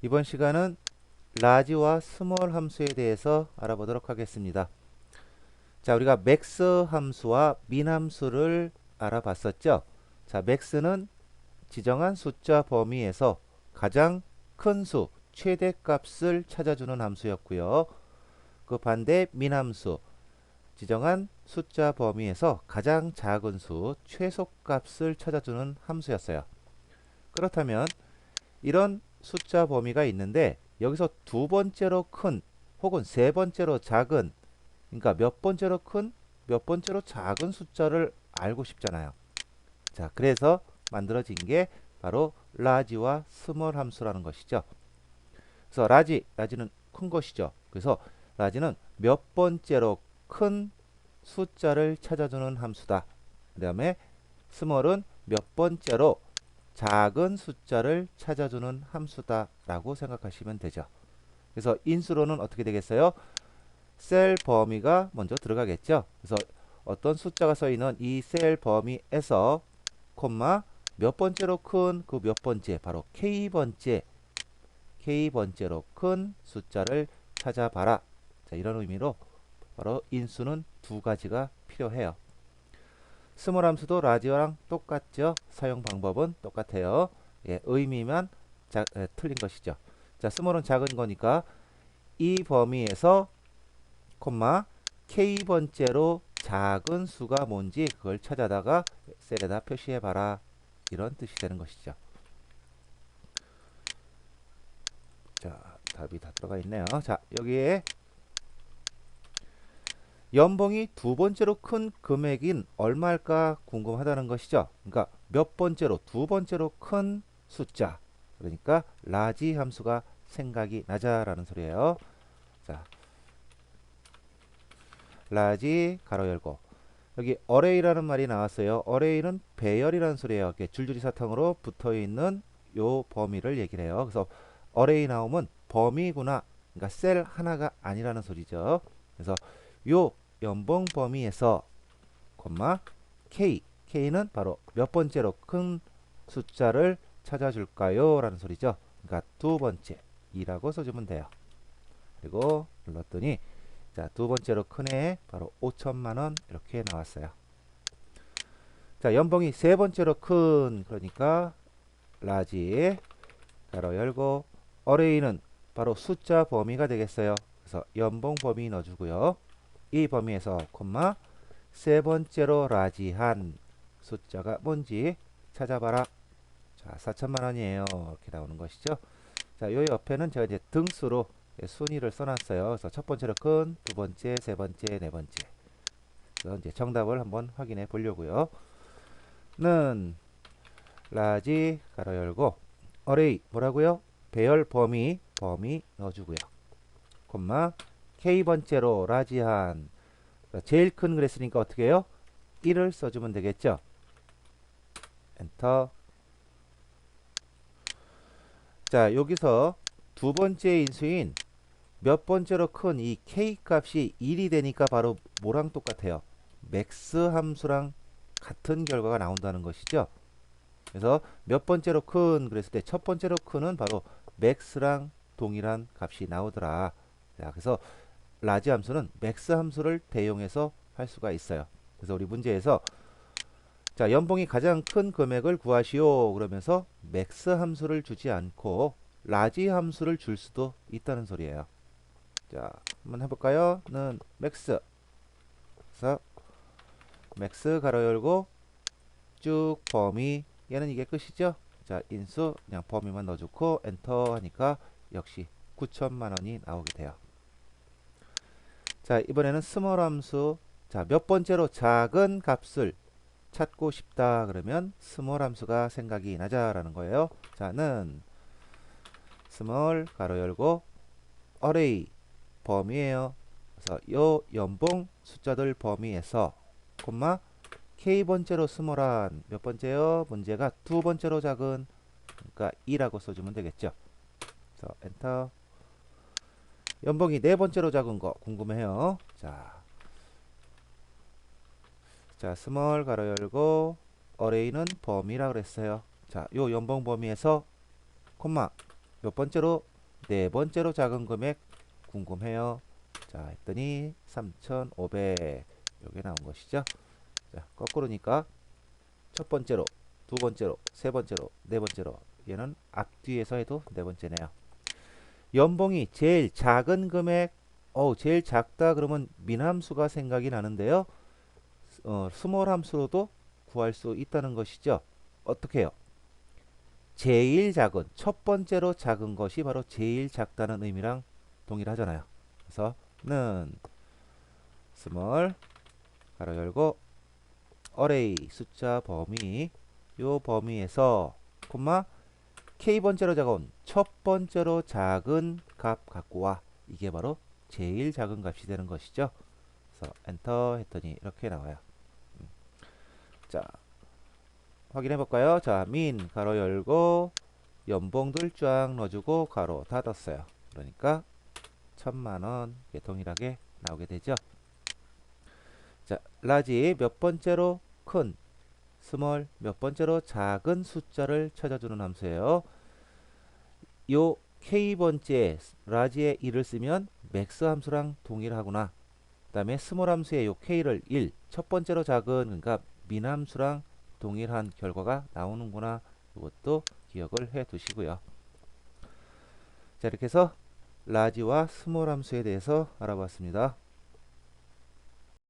이번 시간은 라지와 스몰 함수에 대해서 알아보도록 하겠습니다. 자, 우리가 맥스 함수와 민 함수를 알아봤었죠. 자, 맥스는 지정한 숫자 범위에서 가장 큰 수, 최대 값을 찾아주는 함수였고요. 그 반대 민 함수, 지정한 숫자 범위에서 가장 작은 수, 최소값을 찾아주는 함수였어요. 그렇다면 이런 숫자 범위가 있는데 여기서 두 번째로 큰 혹은 세 번째로 작은 그러니까 몇 번째로 큰 몇 번째로 작은 숫자를 알고 싶잖아요. 자, 그래서 만들어진 게 바로 라지와 스몰 함수라는 것이죠. 그래서 라지, 라지는 큰 것이죠. 그래서 라지는 몇 번째로 큰 숫자를 찾아주는 함수다. 그 다음에 스몰은 몇 번째로 작은 숫자를 찾아주는 함수다라고 생각하시면 되죠. 그래서 인수로는 어떻게 되겠어요? 셀 범위가 먼저 들어가겠죠. 그래서 어떤 숫자가 써 있는 이 셀 범위에서 콤마 몇 번째로 큰 그 몇 번째 바로 k 번째 k 번째로 큰 숫자를 찾아봐라. 자, 이런 의미로 바로 인수는 두 가지가 필요해요. 스몰 함수도 라지오랑 똑같죠. 사용 방법은 똑같아요. 예, 의미만 자, 에, 틀린 것이죠. 자, 스몰은 작은 거니까 이 범위에서 콤마 k 번째로 작은 수가 뭔지 그걸 찾아다가 셀에다 표시해 봐라. 이런 뜻이 되는 것이죠. 자, 답이 다 들어가 있네요. 자, 여기에 연봉이 두 번째로 큰 금액인 얼마일까 궁금하다는 것이죠. 그러니까 몇 번째로 두 번째로 큰 숫자. 그러니까 라지 함수가 생각이 나자라는 소리예요. 자, 라지 가로 열고 여기 어레이라는 말이 나왔어요. 어레이는 배열이라는 소리예요. 이렇게 줄줄이 사탕으로 붙어 있는 요 범위를 얘기를 해요. 그래서 어레이 나오면 범위구나. 그러니까 셀 하나가 아니라는 소리죠. 그래서 요 연봉 범위에서 콤마 k k는 바로 몇 번째로 큰 숫자를 찾아줄까요? 라는 소리죠. 그러니까 두 번째 2라고 써주면 돼요. 그리고 눌렀더니 자, 두 번째로 큰 애 바로 5천만 원 이렇게 나왔어요. 자, 연봉이 세 번째로 큰 그러니까 라지 가로 열고 어레이는 바로 숫자 범위가 되겠어요. 그래서 연봉 범위 넣어주고요. 이 범위에서 콤마 세 번째로 라지한 숫자가 뭔지 찾아봐라. 자, 4천만 원이에요. 이렇게 나오는 것이죠. 자, 요 옆에는 제가 이제 등수로 순위를 써놨어요. 그래서 첫 번째로 큰, 두 번째, 세 번째, 네 번째. 그래서 이제 정답을 한번 확인해 보려고요. 는 라지 가로 열고 어레이 뭐라고요? 배열 범위 범위 넣어주고요. 콤마 k 번째로 라지한 제일 큰 그랬으니까 어떻게 해요? 1을 써주면 되겠죠. 엔터. 자 여기서 두 번째 인수인 몇 번째로 큰 이 k 값이 1이 되니까 바로 뭐랑 똑같아요? 맥스 함수랑 같은 결과가 나온다는 것이죠. 그래서 몇 번째로 큰 그랬을 때 첫 번째로 큰은 바로 맥스랑 동일한 값이 나오더라. 자, 그래서 라지 함수는 맥스 함수를 대용해서 할 수가 있어요. 그래서 우리 문제에서 자, 연봉이 가장 큰 금액을 구하시오 그러면서 맥스 함수를 주지 않고 라지 함수를 줄 수도 있다는 소리예요. 자, 한번 해볼까요? 는 맥스. 그래서 맥스 가로 열고 쭉 범위 얘는 이게 끝이죠? 자, 인수 그냥 범위만 넣어주고 엔터 하니까 역시 9천만 원이 나오게 돼요. 자, 이번에는 스몰 함수. 자, 몇 번째로 작은 값을 찾고 싶다 그러면 스몰 함수가 생각이 나자라는 거예요. 자, 는 스몰 가로 열고 어레이 범위예요. 그래서 요 연봉 숫자들 범위에서 콤마 k 번째로 스몰한 몇 번째요? 문제가 두 번째로 작은 그러니까 2라고 써주면 되겠죠. 그래서 엔터 연봉이 네 번째로 작은 거 궁금해요. 자, 자 스몰 가로 열고 어레이는 범위라 그랬어요. 자, 요 연봉 범위에서 콤마 몇 번째로 네 번째로 작은 금액 궁금해요. 자, 했더니 3,500 요게 나온 것이죠. 자, 거꾸로니까 첫 번째로, 두 번째로, 세 번째로, 네 번째로 얘는 앞뒤에서 해도 네 번째네요. 연봉이 제일 작은 금액 어 제일 작다 그러면 민함수가 생각이 나는데요. 어, 스몰 함수로도 구할 수 있다는 것이죠. 어떻게 해요? 제일 작은 첫 번째로 작은 것이 바로 제일 작다는 의미랑 동일하잖아요. 그래서 는 스몰 가로 열고 어레이 숫자 범위 요 범위에서 콤마 k 번째로 작은 첫 번째로 작은 값 갖고 와 이게 바로 제일 작은 값이 되는 것이죠. 그래서 엔터 했더니 이렇게 나와요. 음. 자 확인해 볼까요? 자, 민 가로 열고 연봉들 쫙 넣어주고 가로 닫았어요. 그러니까 천만 원 이게 동일하게 나오게 되죠. 자, 라지 몇 번째로 큰 스몰 몇 번째로 작은 숫자를 찾아주는 함수예요. 요 k 번째 라지의 1을 쓰면 맥스 함수랑 동일하구나. 그 다음에 스몰 함수의 요 k를 1, 첫 번째로 작은 그러니까 민 함수랑 동일한 결과가 나오는구나. 이것도 기억을 해 두시고요. 자, 이렇게 해서 라지와 스몰 함수에 대해서 알아봤습니다.